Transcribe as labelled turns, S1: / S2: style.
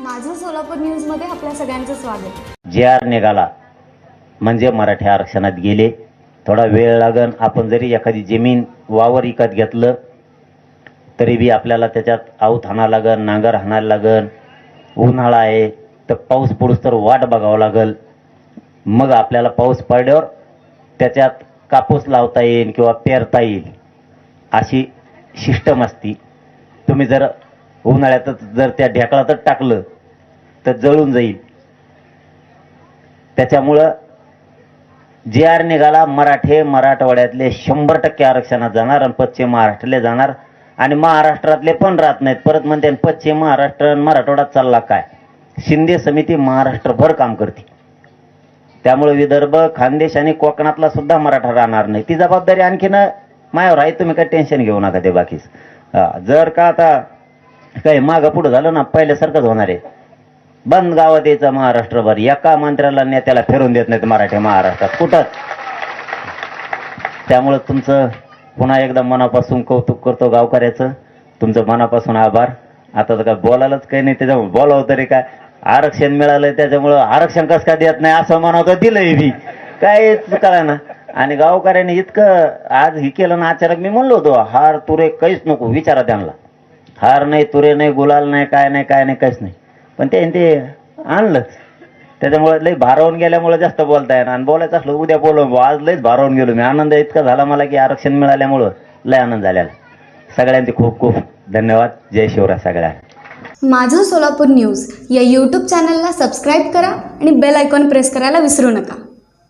S1: माझं सोलापूर न्यूजमध्ये आपल्या सगळ्यांचं स्वागत.
S2: जे आर निघाला म्हणजे मराठी आरक्षणात गेले. थोडा वेळ लागन आपण जरी एखादी जमीन वावर विकत घेतलं तरी बी आपल्याला त्याच्यात आऊत हाणा लागन नांगर हाणायला लागन. उन्हाळा आहे तर पाऊस पडूस तर वाट बघावं लागल. मग आपल्याला पाऊस पडल्यावर त्याच्यात कापूस लावता येईल किंवा पेरता येईल. अशी सिस्टम असती. तुम्ही जर उन्हाळ्यातच जर त्या ढेकळातच टाकलं तर जळून जाईल. त्याच्यामुळं जे आर निघाला मराठे मराठवाड्यातले शंभर टक्के आरक्षणात जाणार आणि पश्चिम महाराष्ट्रातले जाणार. आणि महाराष्ट्रातले पण राहत नाहीत. परत म्हणते आणि पश्चिम महाराष्ट्र आणि मराठवाड्यात चालला काय? शिंदे समिती महाराष्ट्रभर काम करते. त्यामुळे विदर्भ खानदेश आणि कोकणातला सुद्धा मराठा राहणार नाही. ती जबाबदारी आणखीन मायावर आहे. तुम्ही काय टेन्शन घेऊ नका ते बाकीच. जर का आता काही मागं पुढं झालं ना पहिल्यासारखंच होणार आहे. बंद गावात यायचं महाराष्ट्रभर. एका मंत्र्याला नेत्याला फिरून देत नाहीत मराठी महाराष्ट्रात. कुठंच त्यामुळं तुमचं पुन्हा एकदा मनापासून कौतुक करतो गावकऱ्याचं. तुमचं मनापासून आभार. आता तर काय बोलायलाच काही नाही त्याच्यामुळे बोलावं तरी काय? आरक्षण मिळालंय त्याच्यामुळं आरक्षण कसं काय देत नाही असं म्हणावं दिलंय मी. काहीच करा ना आणि गावकऱ्याने इतकं आज हे केलं ना अचानक मी म्हणलो होतो हार तुरे काहीच नको विचारा त्यांना. हार नाही तुरे नाही गुलाल नाही काय नाही काय नाही काहीच नाही. पण ते ते आणलंच. त्याच्यामुळे लई भारावून गेल्यामुळे जास्त बोलता येणार आणि बोलायचं असलं उद्या बोलव आज लईच भारावून गेलो मी. आनंद इतका झाला मला की आरक्षण मिळाल्यामुळं लय आनंद झालेला. सगळ्यांचे खूप खूप धन्यवाद. जय शिवराय सगळ्या.
S1: माझं सोलापूर न्यूज या यूट्यूब चॅनलला सबस्क्राईब करा आणि बेल आयकॉन प्रेस करायला विसरू नका.